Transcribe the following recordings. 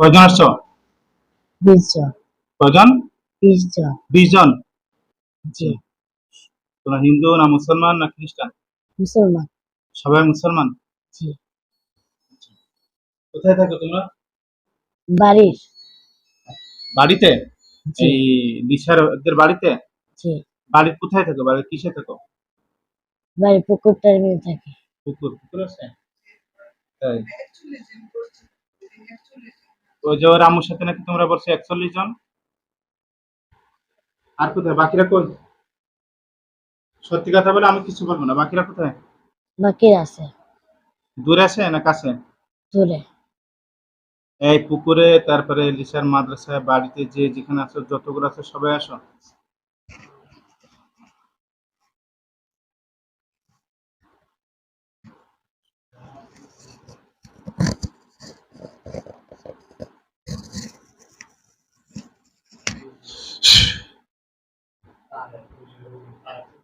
কয়জন আসছো? বিশ জন কয়জন? বিশ জন বিশ জন জি। তোমরা হিন্দু না মুসলমান না খ্রিস্টান? মুসলমান। সবাই মুসলমান? জি। কোথায় থাকো তোমরা? বাড়ির। বাড়িতে? এই দিশার বাড়িতে? জি। বাড়ির কোথায় থাকো? বাড়ির কিসে থাকো? বাড়ির পুকুরটার থাকে। পুকুর পুকুর আছে? তাই। ওই যে রামুর সাথে নাকি তোমরা বলছো একচল্লিশ জন? আর কোথায়? বাকিরা কই? সত্যি কথা বলে আমি কিছু বলব না। বাকিরা কোথায়? বাকি আছে। দূরে আছে না কাছে? দূরে। এই পুকুরে তারপরে লিসার মাদ্রাসায় বাড়িতে যে যেখানে আছো যতগুলো আছে সবাই আসো।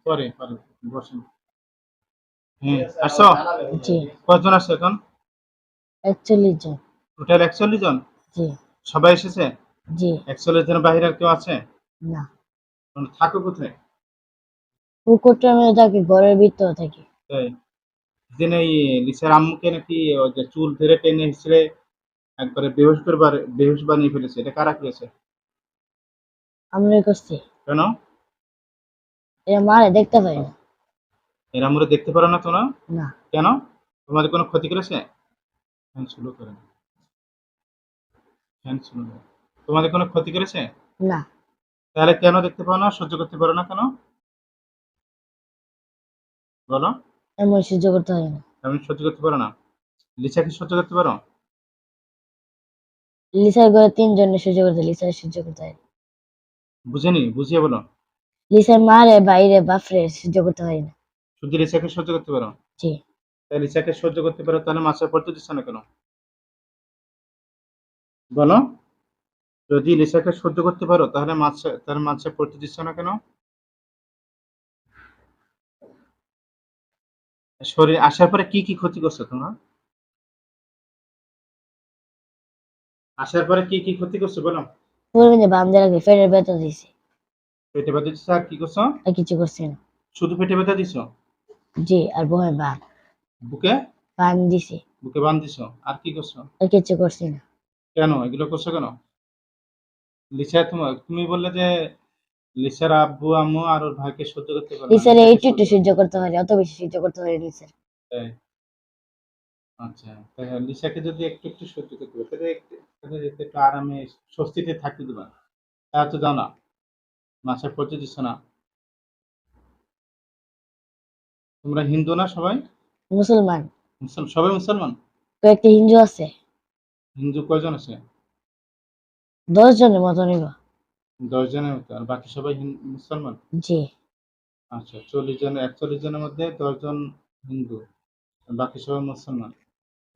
পরে পরে বসেন। হ্যাঁ আসো জি। কতজন আসছো এখন? একচল্লিশ জন। টোটাল একচল্লিশ জন? জি। সবাই এসেছে? জি। একচল্লিশ জনের বাইরে আর কেউ আছে? না। থাকো কোথায়? পুকুরটার মধ্যে থাকি ঘরের ভিতরে থাকি। তাই দিন এই লিসার আম্মুকে নাকি ওই যে চুল ধরে টেনে হিসেবে একবারে বেহুশ করবার বেহুশ বানিয়ে ফেলেছে। এটা কারা করেছে? আমরা করছি। কেন? এটা মারে দেখতে পাই না। এরা আমরা দেখতে পারো না তোমরা? না। কেন? তোমাদের কোনো ক্ষতি করেছে? ফ্যান স্লো করে ফ্যান স্লো। তোমাদের কোনো ক্ষতি করেছে? না। তাহলে কেন দেখতে পাও না? সহ্য করতে পারো না কেন? বলো। এমন সহ্য করতে হয় না। আমি সহ্য করতে পারো না? লিসা কি সহ্য করতে পারো? লিসার ঘরে তিনজনে সহ্য করতে লিসার সহ্য করতে হয় বুঝেনি বুঝিয়ে বলো। লিসার মারে বাইরে বাফরে সহ্য করতে হয় না। শুধু লিসাকে সহ্য করতে পারো? জি। তাই লিসাকে সহ্য করতে পারো তাহলে মাছের পড়তে দিচ্ছ না কেন? বলো। যদি লিসাকে সহ্য করতে পারো তাহলে মাছ তাহলে মাছে পড়তে দিচ্ছ না কেন? শরীর আসার পরে কি কি ক্ষতি করছ তোমরা? আসার পরে কি কি ক্ষতি করছ বলো। পুরো বাম রাখি ফেরের বেতন দিছি পেটে ব্যথা দিচ্ছ আর কি করছ? আর কিছু করছি না। শুধু পেটে ব্যথা দিছো? জি আর বহে বান বুকে? বান দিছি। বুকে বান দিছো? আর কি করছ? আর কিছু করছি না। কেন? এগুলো করছ কেন? লিসা তোমার তুমি বললে যে লিসার আব্বু আম্মু আর ওর ভাইকে সহ্য করতে পারে। লিসার একটু একটু সহ্য করতে হয় অত বেশি সহ্য করতে হয় লিসার। আচ্ছা তাহলে লিসাকে যদি একটু একটু সহ্য করতে পারে তাহলে একটু আরামে স্বস্তিতে থাকতে দেবা। তা তো দাও না। মাসে পড়তে দিচ্ছ না। তোমরা হিন্দু না সবাই? মুসলমান। মুসলমান সবাই মুসলমান? কয়েকটা হিন্দু আছে। হিন্দু কয়জন আছে? দশ জনের মতো নিব। দশ জনের মতো। আর বাকি সবাই মুসলমান? জি। আচ্ছা চল্লিশ জন একচল্লিশ জনের মধ্যে দশজন হিন্দু বাকি সবাই মুসলমান।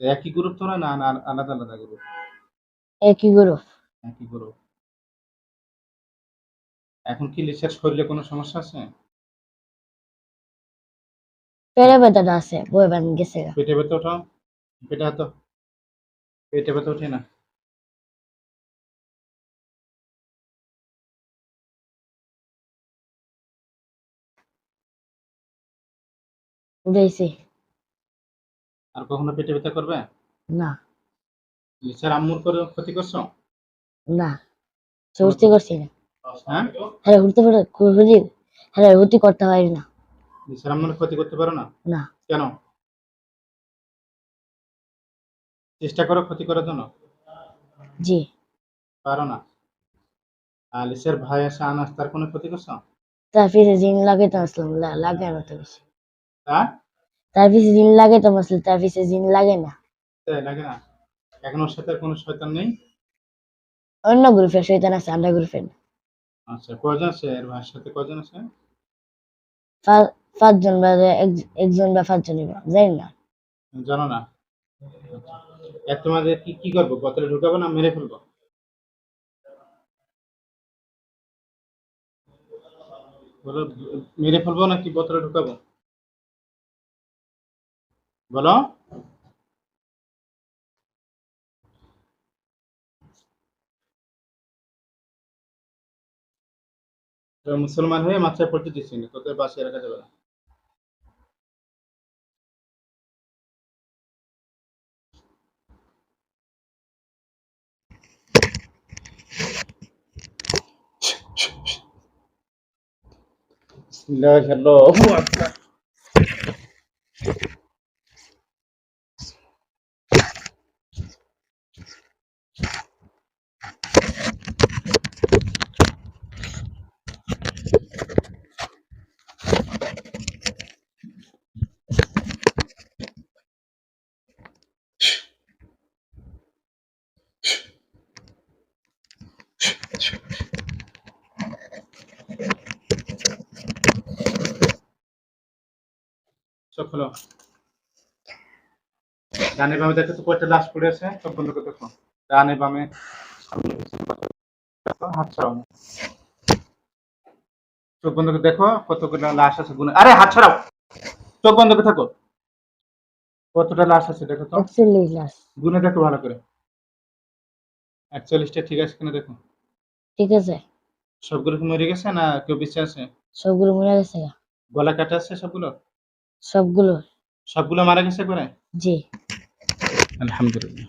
একই গ্রুপ না আলাদা আলাদা গ্রুপ একই গ্রুপ একই গ্রুপ এখন কি লিসার শরীরে কোনো সমস্যা আছে? পেরে বেতাটা আছে বই বান গেছে পেটে ব্যথা ওঠো? পেটে হাত পেটে ব্যথা ওঠে না? আর কখনো পেটে ব্যথা করবে? না। লিসার আম্মুর করে ক্ষতি করছ? না। চুরতি করছি না। হ্যাঁ? উঠতে পারে হুদি হ্যাঁ হুতি করতে পারি না। লিসার আম্মুর ক্ষতি করতে পারো না? না। কেন? চেষ্টা করো ক্ষতি করার জন্য? জি। পারো না। আর লিসার ভাই আসে আনাস তার কোনো ক্ষতি করছ? তার পিছে জিন লাগাইতে আসলাম লা- লাগে না তো বেশি। হ্যাঁ? তার পিছে জিন লাগাইতে আসলে তার পিছে জিন লাগে না। লাগে না। এখন ওর সাথে কোনো শয়তান নেই? অন্য গ্রুপের শৈতান আছে আমরা গ্রুপের না। আচ্ছা কয়জন আছে? এর ভাইয়ের সাথে কয়জন আছে? পাঁচজন বা একজন বা পাঁচজন জানি না। জানো না? এক তোমাদের কি কি করব? বোতলে ঢুকাবো না মেরে ফেলব? বলো মেরে ফেলব নাকি বোতলে ঢুকাবো? বলো। মুসলমান হয়ে মাত্রায় পড়তে দিচ্ছি না তোদের বাসে রাখা যাবে না। বিসমিল্লাহ আল্লাহু আকবার চোখ খোলো। ডানে বামে দেখো তো কয়টা লাশ পড়ে আছে? চোখ বন্ধ করে দেখো। ডানে বামে হাত ছাড়াও। চোখ বন্ধ করে দেখো কতগুলো লাশ আছে গুনে আরে হাত ছাড়াও। চোখ বন্ধ করে থাকো। কতটা লাশ আছে দেখো তো। গুনে দেখো ভালো করে। একচল্লিশটা ঠিক আছে কিনা দেখো। ঠিক আছে। সবগুলো মরে গেছে না কেউ বেঁচে আছে? সবগুলো মরে গেছে। গলা কাটা আছে সবগুলো? সবগুলো। সবগুলো মারা গেছে করে জি। আলহামদুলিল্লাহ।